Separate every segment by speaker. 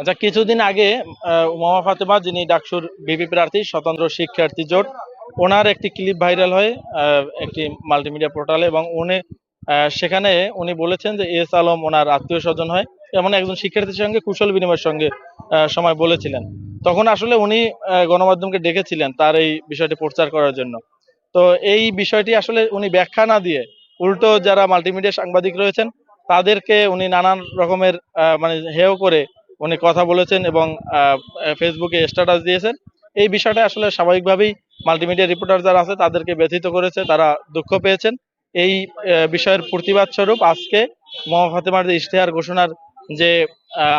Speaker 1: আচ্ছা কিছুদিন আগে উমামা ফাতেমা, যিনি ডাকসুর বিপি প্রার্থী, স্বতন্ত্র শিক্ষার্থী জোট, ওনার একটি ক্লিপ ভাইরাল হয় একটি মাল্টিমিডিয়া পোর্টালে এবং উনি সেখানে উনি বলেছেন যে এস আলম ওনার আত্মীয় স্বজন হয়, এমন একজন শিক্ষার্থীর সঙ্গে, কুশল বিনিময়ের সঙ্গে সময় বলেছিলেন। তখন আসলে উনি গণমাধ্যমকে ডেকেছিলেন তার এই বিষয়টি প্রচার করার জন্য। তো এই বিষয়টি আসলে উনি ব্যাখ্যা না দিয়ে, উল্টো যারা মাল্টিমিডিয়া সাংবাদিক রয়েছেন, তাদেরকে উনি নানান রকমের মানে হেয় করে উনি কথা বলেছেন এবং ফেসবুকে স্ট্যাটাস দিয়েছেন। এই বিষয়টা আসলে স্বাভাবিকভাবেই মাল্টিমিডিয়া রিপোর্টার যারা আছে, তাদেরকে ব্যথিত করেছে, তারা দুঃখ পেয়েছেন। এই বিষয়ের প্রতিবাদ স্বরূপ আজকে মোহাম্মদ ফাতেমার যে ইশতেহার ঘোষণার যে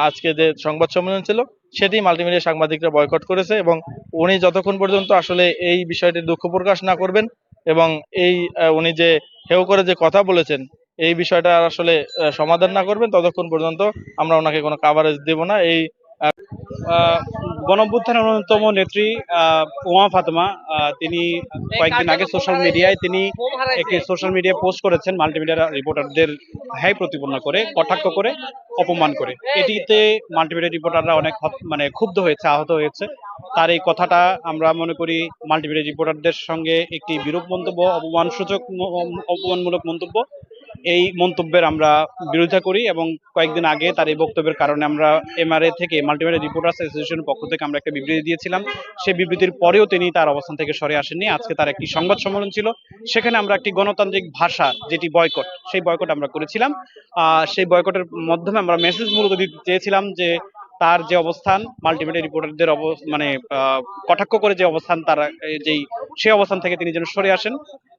Speaker 1: আজকে যে সংবাদ সম্মেলন ছিল, সেটি মাল্টিমিডিয়া সাংবাদিকরা বয়কট করেছে এবং উনি যতক্ষণ পর্যন্ত আসলে এই বিষয়টি দুঃখ প্রকাশ না করবেন এবং এই উনি যে হেউ করে যে কথা বলেছেন এই বিষয়টা আসলে সমাধান না করবেন, ততক্ষণ পর্যন্ত আমরা ওনাকে কোনো কাভারেজ দেব না। এই
Speaker 2: গণঅভ্যুত্থানের অন্যতম নেত্রী উমা ফাতেমা তিনি কয়েকদিন আগে সোশ্যাল মিডিয়ায় তিনি একটি সোশ্যাল মিডিয়া পোস্ট করেছেন মাল্টিমিডিয়া রিপোর্টারদের হ্যায় প্রতিপন্ন করে, কটাক্ষ করে, অপমান করে। এটিতে মাল্টিমিডিয়া রিপোর্টাররা অনেক মানে ক্ষুব্ধ হয়েছে, আহত হয়েছে। তার এই কথাটা আমরা মনে করি মাল্টিমিডিয়া রিপোর্টারদের সঙ্গে একটি বিরূপ মন্তব্য, অপমানসূচক অপমানমূলক মন্তব্য। এই মন্তব্যের আমরা বিরোধিতা করি এবং কয়েকদিন আগে তার এই বক্তব্যের কারণে আমরা এমআরএ থেকে, মাল্টিমিডিয়া রিপোর্টার্স অ্যাসোসিয়েশনের পক্ষ থেকে আমরা একটা বিবৃতি দিয়েছিলাম। সেই বিবৃতির পরেও তিনি তার অবস্থান থেকে সরে আসেননি। আজকে তার একটি সংবাদ সম্মেলন ছিল। সেখানে আমরা একটি গণতান্ত্রিক ভাষা, যেটি বয়কট সেই বয়কট আমরা করেছিলাম। সেই বয়কটের মাধ্যমে আমরা মেসেজ মূলত দিতে চেয়েছিলাম যে তার যে অবস্থান, মাল্টিমিডিয়া রিপোর্টারদের মানে কটাক্ষ করে যে অবস্থান, তার যেই সেই অবস্থান থেকে তিনি যেন সরে আসেন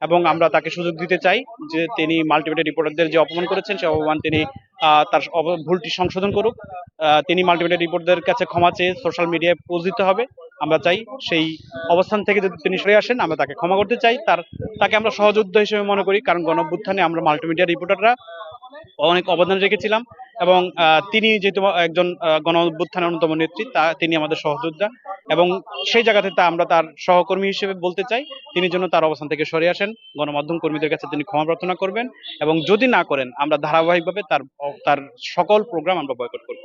Speaker 2: এবং আমরা তাকে সুযোগ দিতে চাই যে তিনি মাল্টিমিডিয়া রিপোর্টারদের যে অপমান করেছেন, সে অপমান তিনি তার ভুলটি সংশোধন করুক। তিনি মাল্টিমিডিয়া রিপোর্টদের কাছে ক্ষমা চেয়ে সোশ্যাল মিডিয়ায় পোস্ট দিতে হবে। আমরা চাই সেই অবস্থান থেকে যদি তিনি সরে আসেন, আমরা তাকে ক্ষমা করতে চাই। তার, তাকে আমরা সহযোদ্ধা হিসেবে মনে করি, কারণ গণঅভ্যুত্থানে আমরা মাল্টিমিডিয়া রিপোর্টাররা অনেক অবদান রেখেছিলাম এবং তিনি যেহেতু একজন গণ অভ্যুত্থানের অন্যতম নেত্রী, তা তিনি আমাদের সহযোদ্ধা এবং সেই জায়গাতে থেকে আমরা তার সহকর্মী হিসেবে বলতে চাই। তিনি যেন তার অবস্থান থেকে সরে আসেন। গণমাধ্যম কর্মীদের কাছে তিনি ক্ষমা প্রার্থনা করবেন এবং যদি না করেন, আমরা ধারাবাহিকভাবে তার তার সকল প্রোগ্রাম আমরা বয়কট করব।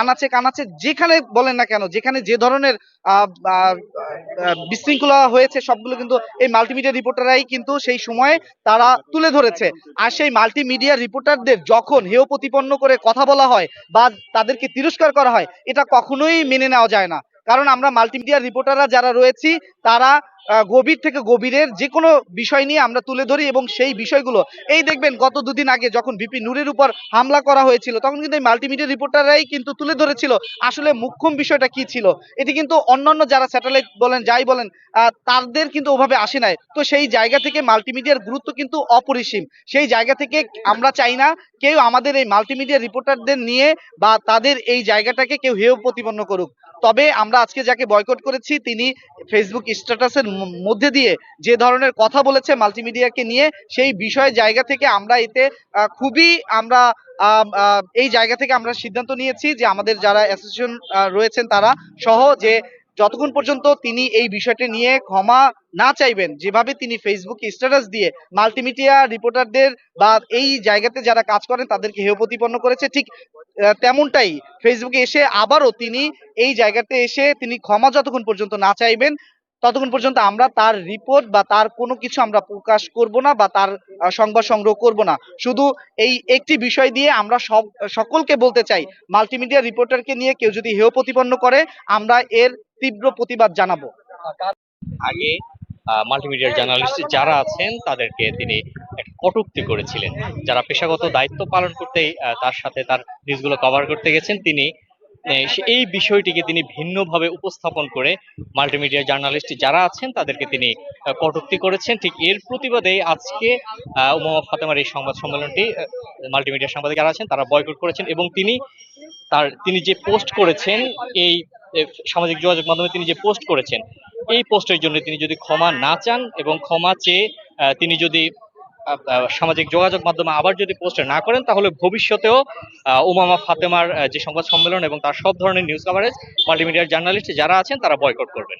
Speaker 3: আনাচে কানাচে যেখানে বলেন না কেন, যেখানে যে ধরনের বিশৃঙ্খলা হয়েছে সবগুলো কিন্তু এই মাল্টিমিডিয়া রিপোর্টাররাই কিন্তু সেই সময়ে তারা তুলে ধরেছে। আর সেই মাল্টিমিডিয়া রিপোর্টারদের যখন হেয় প্রতিপন্ন করে কথা বলা হয় বা তাদেরকে তিরস্কার করা হয়, এটা কখনোই মেনে নেওয়া যায় না। কারণ আমরা মাল্টিমিডিয়া রিপোর্টাররা যারা রয়েছি, তারা গভীর থেকে গভীরের যে কোনো বিষয় নিয়ে আমরা তুলে ধরি এবং সেই বিষয়গুলো, এই দেখবেন গত দুদিন আগে যখন বিপি নূরের উপর হামলা করা হয়েছিল, তখন কিন্তু এই মাল্টিমিডিয়া রিপোর্টাররাই কিন্তু তুলে ধরেছিল আসলে মুখ্যম বিষয়টা কি ছিল। এটি কিন্তু অন্যান্য যারা স্যাটেলাইট বলেন, যাই বলেন তাদের কিন্তু ওভাবে আসে নাই। তো সেই জায়গা থেকে মাল্টিমিডিয়ার গুরুত্ব কিন্তু অপরিসীম। সেই জায়গা থেকে আমরা চাই না কেউ আমাদের এই মাল্টিমিডিয়া রিপোর্টারদের নিয়ে বা তাদের এই জায়গাটাকে কেউ হেয় প্রতিপন্ন করুক। তবে আমরা আজকে যাকে বয়কট করেছি, তিনি ফেসবুক স্ট্যাটাসের মধ্যে দিয়ে যে ধরনের কথা বলেছে মাল্টিমিডিয়াকে নিয়ে, সেই বিষয় জায়গা থেকে আমরা এতে খুবই আমরা এই জায়গা থেকে আমরা সিদ্ধান্ত নিয়েছি যে আমাদের যারা অ্যাসোসিয়েশন রয়েছেন তারা সহ যে যতক্ষণ পর্যন্ত তিনি এই বিষয়টি নিয়ে ক্ষমা না চাইবেন, যেভাবে তিনি ফেসবুকে স্ট্যাটাস দিয়ে মাল্টিমিডিয়া রিপোর্টারদের বা এই জায়গাতে যারা কাজ করেন তাদেরকে হেয় প্রতিপন্ন করেছে, ঠিক তেমনটাই ফেসবুকে এসে আবারও তিনি এই জায়গাতে এসে তিনি ক্ষমা যতক্ষণ পর্যন্ত না চাইবেন ততক্ষণ পর্যন্ত আমরা তার রিপোর্ট বা তার কোনো কিছু আমরা প্রকাশ করব না বা তার সংবাদ সংগ্রহ করব না। শুধু এই একটি বিষয় দিয়ে আমরা সব, সকলকে বলতে চাই মাল্টিমিডিয়া রিপোর্টারকে নিয়ে কেউ যদি হেয় প্রতিপন্ন করে, আমরা এর তীব্র প্রতিবাদ জানাব।
Speaker 4: আগে মাল্টিমিডিয়ার জার্নালিস্ট যারা আছেন, তাদেরকে তিনি কটুক্তি করেছিলেন। যারা পেশাগত দায়িত্ব পালন করতেই তার সাথে তার নিউজগুলো কভার করতে গেছেন, তিনি এই বিষয়টিকে তিনি ভিন্নভাবে উপস্থাপন করে মাল্টিমিডিয়া জার্নালিস্ট যারা আছেন তাদেরকে তিনি কটূক্তি করেছেন। ঠিক এর প্রতিবাদে আজকে আহ, ফাতেমার এই সংবাদ সম্মেলনটি মাল্টিমিডিয়া সাংবাদিক যারা আছেন তারা বয়কট করেছেন এবং তিনি তার তিনি যে পোস্ট করেছেন এই সামাজিক যোগাযোগ মাধ্যমে তিনি যে পোস্ট করেছেন এই পোস্টের জন্য তিনি যদি ক্ষমা না চান এবং ক্ষমা চেয়ে তিনি যদি সামাজিক যোগাযোগ মাধ্যমে আবার যদি পোস্ট না করেন, তাহলে ভবিষ্যতেও উমামা ফাতেমার যে সংবাদ সম্মেলন এবং তার সব ধরনের নিউজ কভারেজ মাল্টিমিডিয়ার জার্নালিস্ট যারা আছেন, তারা বয়কট করবেন।